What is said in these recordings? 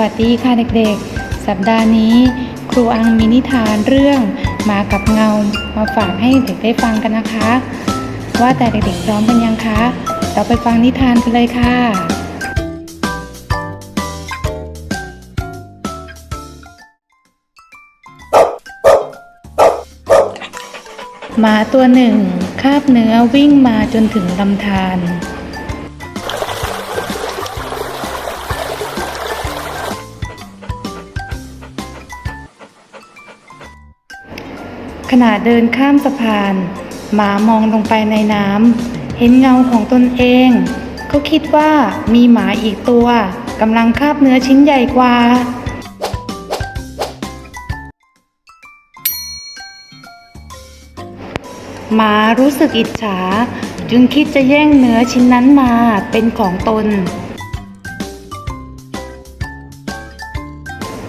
วัสดีค่ะเด็กๆ สัปดาห์นี้ ครูอังมีนิทานเรื่องมากับเงามาฝากให้เด็กได้ฟังกันนะคะ ว่าแต่เด็กๆพร้อมกันยังคะ เราไปฟังนิทานกันเลยค่ะ หมาตัวหนึ่งคาบเนื้อวิ่งมาจนถึงลำธาร ณะเดินข้ามสะพาน หมามองลงไปในน้ำเห็นเงาของตนเอง เขาคิดว่ามีหมาอีกตัวกำลังคาบเนื้อชิ้นใหญ่กว่า หมารู้สึกอิจฉา จึงคิดจะแย่งเนื้อชิ้นนั้นมาเป็นของตน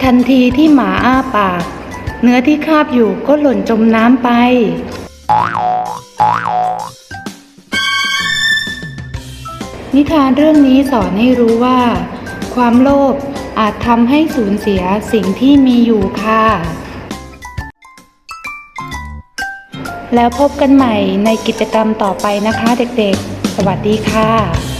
ทันทีที่หมาอ้าปาก เนื้อที่คาบอยู่ก็หล่นจมน้ำไป นิทานเรื่องนี้สอนให้รู้ว่า ความโลภอาจทำให้สูญเสียสิ่งที่มีอยู่ค่ะ แล้วพบกันใหม่ในกิจกรรมต่อไปนะคะเด็กๆ สวัสดีค่ะ